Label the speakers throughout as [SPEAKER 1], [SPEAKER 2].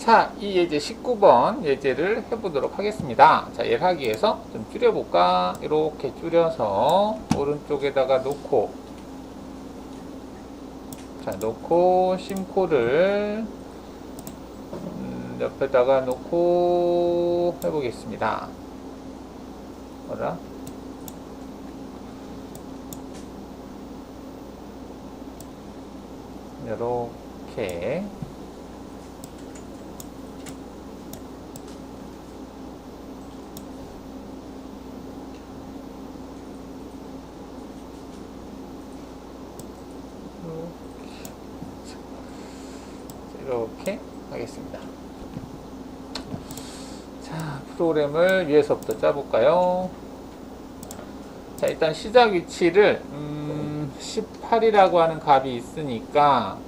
[SPEAKER 1] 자, 이 예제 19번 예제를 해보도록 하겠습니다. 자, 얘를 하기 위해서 좀 줄여볼까? 이렇게 줄여서 오른쪽에다가 놓고 자, 놓고 심코를 음, 옆에다가 놓고 해보겠습니다. 뭐라? 이렇게 이렇게 하겠습니다. 자, 프로그램을 위에서부터 짜볼까요? 자, 일단 시작 위치를 음, 18이라고 하는 값이 있으니까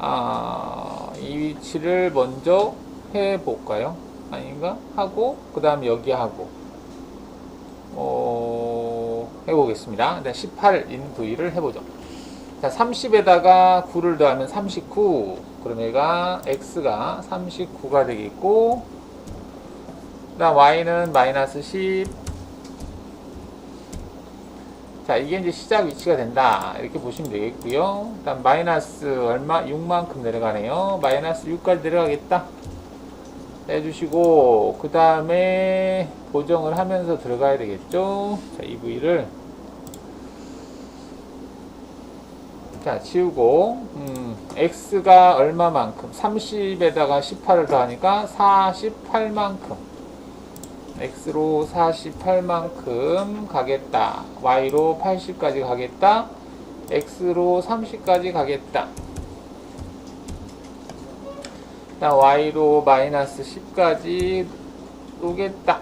[SPEAKER 1] 아, 이 위치를 먼저 해볼까요? 아닌가? 하고 그 다음 여기 하고 어, 해보겠습니다. 일단 18인 부위를 해보죠. 자, 30에다가 9를 더하면 39. 그럼 얘가 x가 39가 되겠고, 그 다음 y는 마이너스 10. 자, 이게 이제 시작 위치가 된다. 이렇게 보시면 되겠고요. 그 다음 마이너스 얼마? 6만큼 내려가네요. 마이너스 6까지 내려가겠다. 해주시고, 그 다음에 보정을 하면서 들어가야 되겠죠. 자, 이 부위를 자, 지우고, 음, x가 얼마만큼? 30에다가 18을 더하니까 48만큼. X로 48만큼 가겠다. y로 80까지 가겠다. x로 30까지 가겠다. 자, y로 마이너스 10까지 오겠다.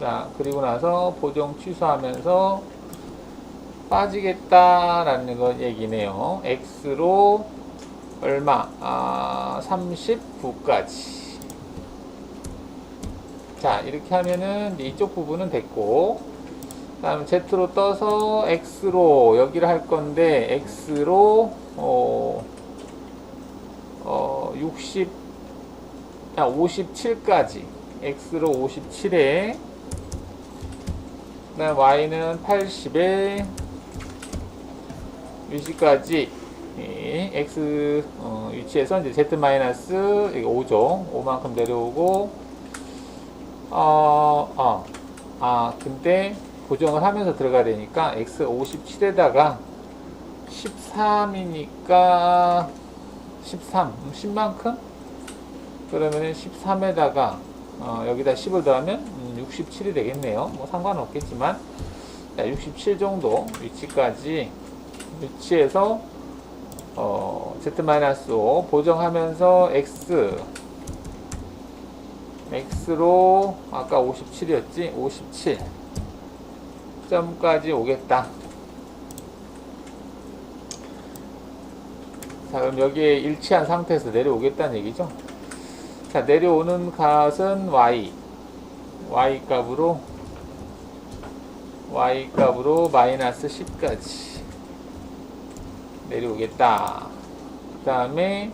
[SPEAKER 1] 자, 그리고 나서 보정 취소하면서 빠지겠다라는 거 얘기네요. x로 얼마? 아, 39까지. 자, 이렇게 하면은 이쪽 부분은 됐고, 그 다음에 z로 떠서 x로 여기를 할 건데, x로, 어, 어, 60, 아, 57까지. x로 57에, 그 다음 y는 80에, 위치까지 예, x 어, 위치에서 이제 z 마이너스 5죠. 5만큼 내려오고 어, 어, 아 근데 고정을 하면서 들어가야 되니까 x 57에다가 13이니까 13, 10만큼? 그러면은 13에다가 어, 여기다 10을 더하면 음, 67이 되겠네요. 뭐 상관없겠지만. 자, 67 정도 위치까지 위치에서 어, z-5 보정하면서 x x로 아까 57이었지? 57 점까지 오겠다. 자 그럼 여기에 일치한 상태에서 내려오겠다는 얘기죠? 자 내려오는 값은 y. Y 값으로 y 값으로 마이너스 10까지 내려오겠다. 그 다음에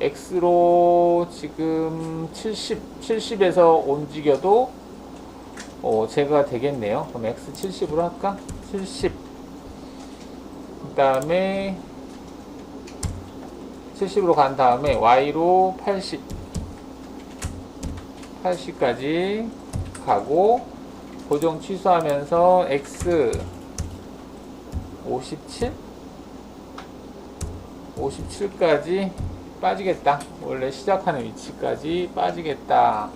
[SPEAKER 1] x로 지금 70, 70에서 움직여도 어, 제가 되겠네요. 그럼 x 70으로 할까? 70. 그 다음에 70으로 간 다음에 y로 80. 80까지 가고 고정 취소하면서 x 57 57까지 빠지겠다. 원래 시작하는 위치까지 빠지겠다.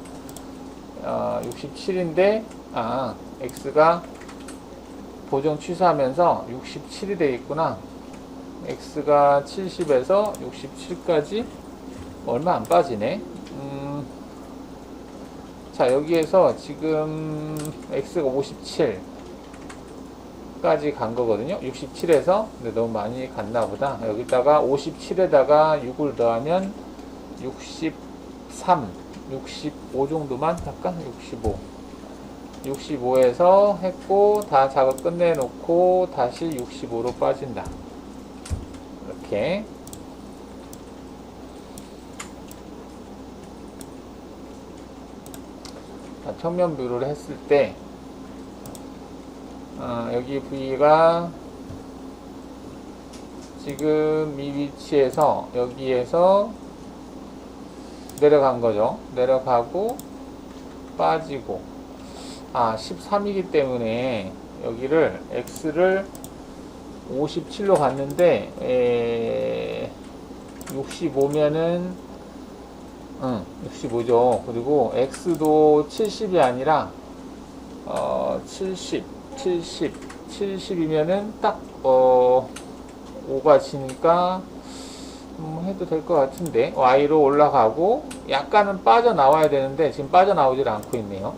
[SPEAKER 1] 어, 67인데, 아, x가 보정 취소하면서 67이 되겠구나. x가 70에서 67까지 얼마 안 빠지네. 음, 자, 여기에서 지금 x가 57. 까지 간 거거든요. 67에서 근데 너무 많이 갔나 보다. 여기다가 57에다가 6을 더하면 63 65 정도만 잠깐 65 65에서 했고 다 작업 끝내놓고 다시 65로 빠진다. 이렇게. 자, 평면 뷰를 했을 때 어, 여기 V가 지금 이 위치에서 여기에서 내려간 거죠. 내려가고 빠지고 아 13이기 때문에 여기를 x를 57로 갔는데 에, 65면은 응 65죠. 그리고 x도 70이 아니라 어, 70 70 70이면은 딱 어, 5가 지니까 음, 해도 될 것 같은데. Y로 올라가고 약간은 빠져나와야 되는데 지금 빠져나오질 않고 있네요.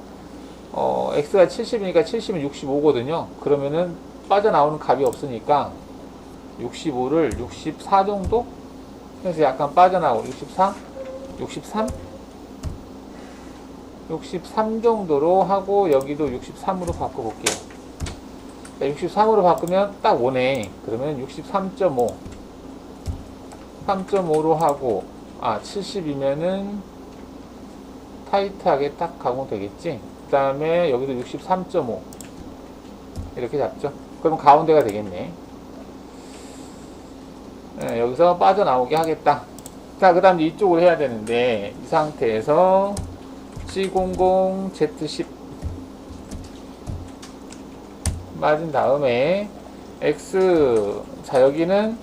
[SPEAKER 1] 어, x가 70이니까 70은 65거든요. 그러면은 빠져나오는 값이 없으니까 65를 64 정도 해서 약간 빠져나오고 64 63 63 정도로 하고 여기도 63으로 바꿔볼게요 63으로 바꾸면 딱 오네. 그러면 63.5 3.5로 하고 아 70이면은 타이트하게 딱 가면 되겠지? 그 다음에 여기도 63.5 이렇게 잡죠? 그럼 가운데가 되겠네. 네, 여기서 빠져나오게 하겠다. 자 그 다음 이쪽으로 해야 되는데 이 상태에서 C00 Z10 맞은 다음에 X 자 여기는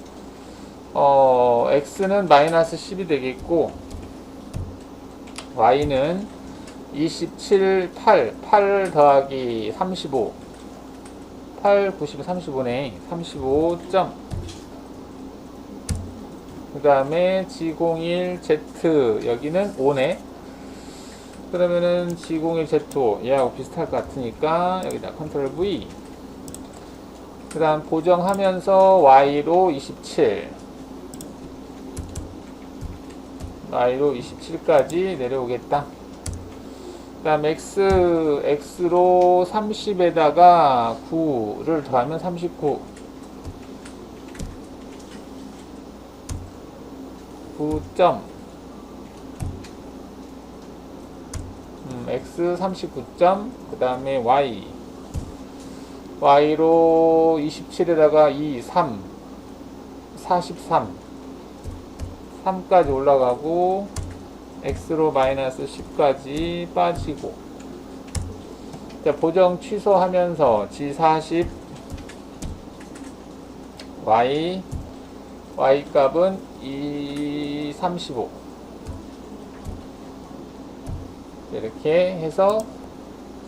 [SPEAKER 1] 어, x는 마이너스 10이 되겠고, y는 27, 8, 8 더하기 35, 8, 90, 35네. 35 점. 그 다음에 G01Z, 여기는 5네. 그러면은 G01Z5, 얘하고 비슷할 것 같으니까, 여기다 컨트롤 V. 그 다음 보정하면서 y로 27, y로 27까지 내려오겠다. 그 다음 x, x로 30에다가 9를 더하면 39. 9점. 음, x 39점. 그 다음에 y. y로 27에다가 2, 3. 43. 3까지 올라가고 x로 마이너스 10까지 빠지고 자, 보정 취소하면서 g40 y y 값은 235 이렇게 해서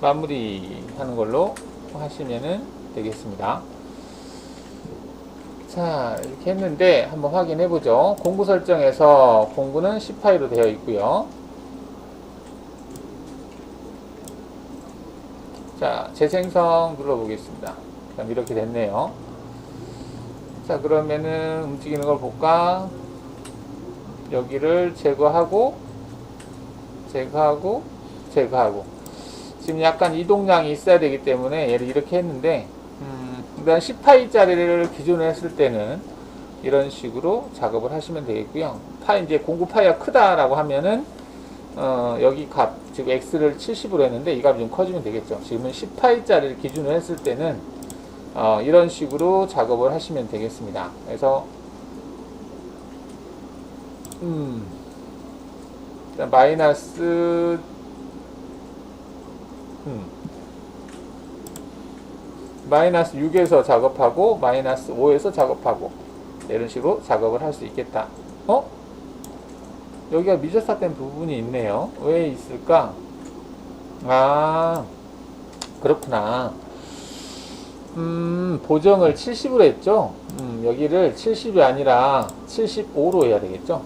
[SPEAKER 1] 마무리 하는 걸로 하시면 되겠습니다. 자, 이렇게 했는데 한번 확인해 보죠. 공구 설정에서 공구는 10파이로 되어 있고요. 자, 재생성 눌러보겠습니다. 그럼 이렇게 됐네요. 자, 그러면은 움직이는 걸 볼까? 여기를 제거하고, 제거하고, 제거하고. 지금 약간 이동량이 있어야 되기 때문에 얘를 이렇게 했는데, 음, 일단 10파이짜리를 기준으로 했을 때는 이런 식으로 작업을 하시면 되겠고요. 파이 이제 공구 파이가 크다라고 하면은 어, 여기 값, 즉 x를 70으로 했는데 이 값이 좀 커지면 되겠죠. 지금은 10파이짜리를 기준으로 했을 때는 어, 이런 식으로 작업을 하시면 되겠습니다. 그래서 음, 마이너스 음, 마이너스 6에서 작업하고 마이너스 5에서 작업하고 이런 식으로 작업을 할 수 있겠다. 어? 여기가 미저사된 부분이 있네요. 왜 있을까? 아 그렇구나. 음 보정을 70으로 했죠. 음, 여기를 70이 아니라 75로 해야 되겠죠.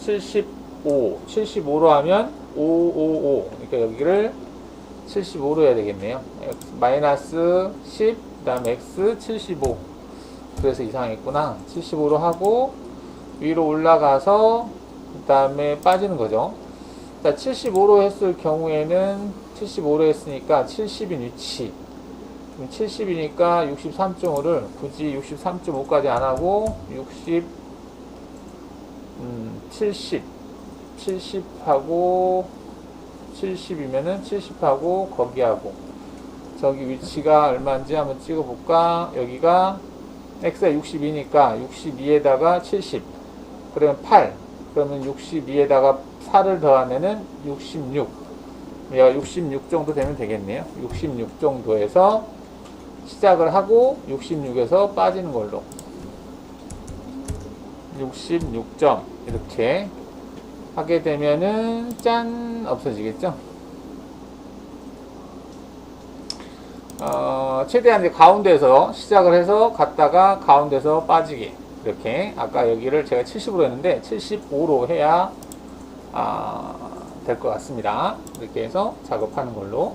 [SPEAKER 1] 75 75로 하면 555 그러니까 여기를 75로 해야 되겠네요. X, 마이너스 10, 그 다음 x 75. 그래서 이상했구나. 75로 하고, 위로 올라가서, 그 다음에 빠지는 거죠. 자, 75로 했을 경우에는, 75로 했으니까 70인 위치. 70이니까 63.5를 굳이 63.5까지 안 하고, 60, 음, 70. 70하고, 70이면은 70하고 거기하고. 저기 위치가 얼마인지 한번 찍어볼까? 여기가 x가 62니까 62에다가 70 그러면 8 그러면 62에다가 4를 더하면은 66 얘가 66 정도 되면 되겠네요. 66 정도에서 시작을 하고 66에서 빠지는 걸로. 66점. 이렇게 하게 되면은 짠 없어지겠죠? 어, 최대한 이제 가운데에서 시작을 해서 갔다가 가운데서 빠지게 이렇게 아까 여기를 제가 70으로 했는데 75로 해야 아, 될 것 같습니다. 이렇게 해서 작업하는 걸로.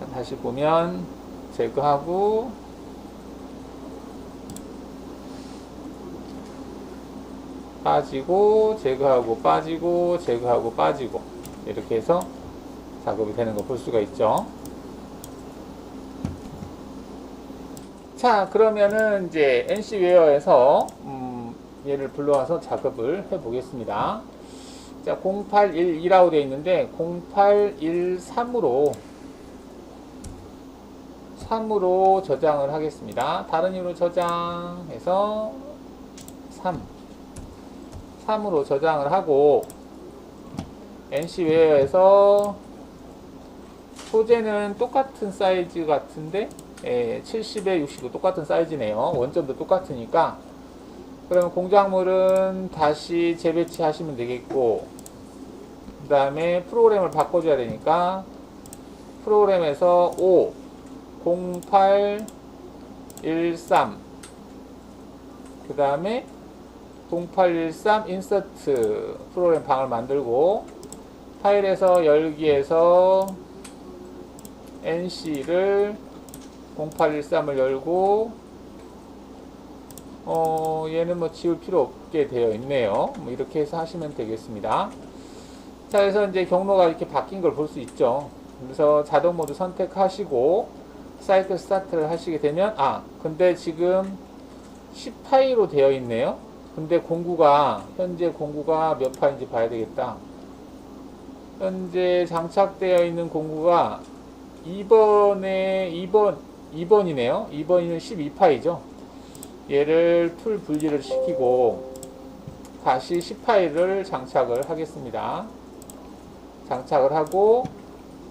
[SPEAKER 1] 자, 다시 보면 제거하고 빠지고 제거하고 빠지고 제거하고 빠지고 이렇게 해서 작업이 되는 거 볼 수가 있죠. 자 그러면은 이제 NC 웨어에서 음, 얘를 불러와서 작업을 해 보겠습니다. 자 0812라고 되어 있는데 0813으로 3으로 저장을 하겠습니다. 다른 이유로 저장해서 3 3으로 저장을 하고 NC 웨어에서 소재는 똑같은 사이즈 같은데 예, 70에 60도 똑같은 사이즈네요. 원점도 똑같으니까 그러면 공작물은 다시 재배치 하시면 되겠고 그 다음에 프로그램을 바꿔줘야 되니까 프로그램에서 5 08 13그 다음에 0813 인서트 프로그램 방을 만들고 파일에서 열기에서 NC를 0813을 열고 어 얘는 뭐 지울 필요 없게 되어 있네요. 뭐 이렇게 해서 하시면 되겠습니다. 자, 그래서 이제 경로가 이렇게 바뀐 걸 볼 수 있죠. 그래서 자동 모드 선택하시고 사이클 스타트를 하시게 되면 아, 근데 지금 10파이로 되어 있네요. 근데 공구가 현재 공구가 몇 파인지 봐야 되겠다. 현재 장착되어 있는 공구가 2번에 2번 2번이네요. 2번이면 12파이죠. 얘를 풀 분리를 시키고 다시 10파이를 장착을 하겠습니다. 장착을 하고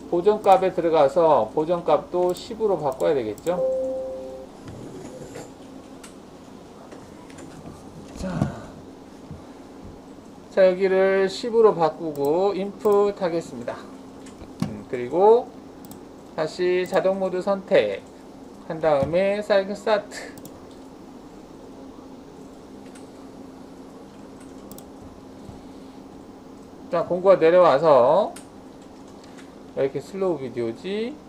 [SPEAKER 1] 보정값에 들어가서 보정값도 10으로 바꿔야 되겠죠. 자 여기를 10으로 바꾸고 인풋 하겠습니다. 음, 그리고 다시 자동 모드 선택 한 다음에 사이클 스타트 자 공구가 내려와서 이렇게 슬로우 비디오지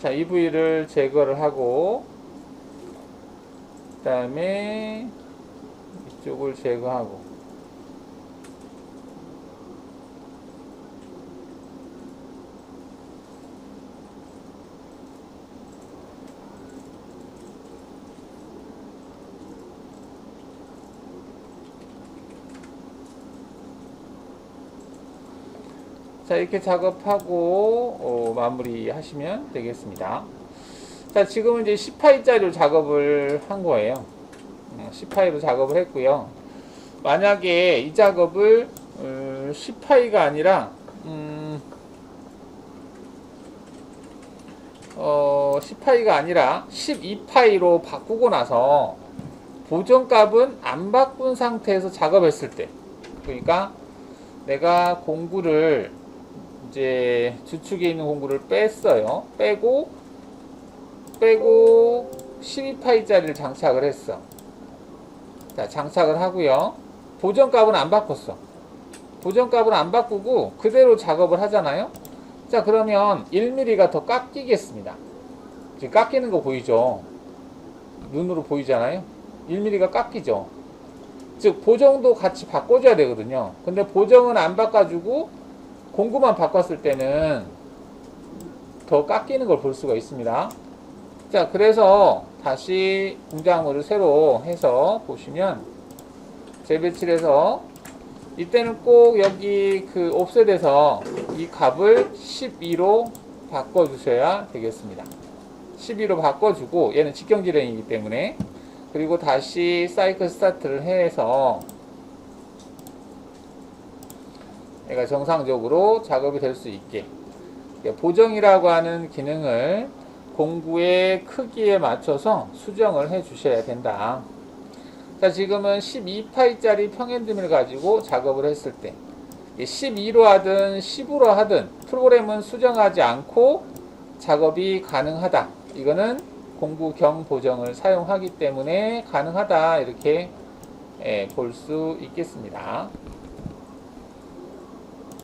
[SPEAKER 1] 자, 이 부위를 제거를 하고 그 다음에 이쪽을 제거하고 자 이렇게 작업하고 어, 마무리 하시면 되겠습니다. 자 지금은 이제 10파이짜리로 작업을 한 거예요. 10파이로 작업을 했고요. 만약에 이 작업을 어, 10파이가 아니라 음, 어, 10파이가 아니라 12파이로 바꾸고 나서 보정값은 안 바꾼 상태에서 작업했을 때 그러니까 내가 공구를 이제 주축에 있는 공구를 뺐어요. 빼고 빼고 12파이짜리를 장착을 했어. 자, 장착을 하고요. 보정값은 안 바꿨어. 보정값은 안 바꾸고 그대로 작업을 하잖아요. 자, 그러면 1mm가 더 깎이겠습니다. 지금 깎이는 거 보이죠? 눈으로 보이잖아요. 1mm가 깎이죠. 즉 보정도 같이 바꿔줘야 되거든요. 근데 보정은 안 바꿔주고 공구만 바꿨을 때는 더 깎이는 걸 볼 수가 있습니다. 자, 그래서 다시 공작물을 새로 해서 보시면 재배치해서 이때는 꼭 여기 그 옵셋에서 이 값을 12로 바꿔주셔야 되겠습니다. 12로 바꿔주고 얘는 직경지령이기 때문에 그리고 다시 사이클 스타트를 해서 얘가 정상적으로 작업이 될 수 있게 보정이라고 하는 기능을 공구의 크기에 맞춰서 수정을 해 주셔야 된다. 자, 지금은 12파이짜리 평행드밀 가지고 작업을 했을 때 12로 하든 10으로 하든 프로그램은 수정하지 않고 작업이 가능하다. 이거는 공구 경 보정을 사용하기 때문에 가능하다. 이렇게 볼 수 있겠습니다.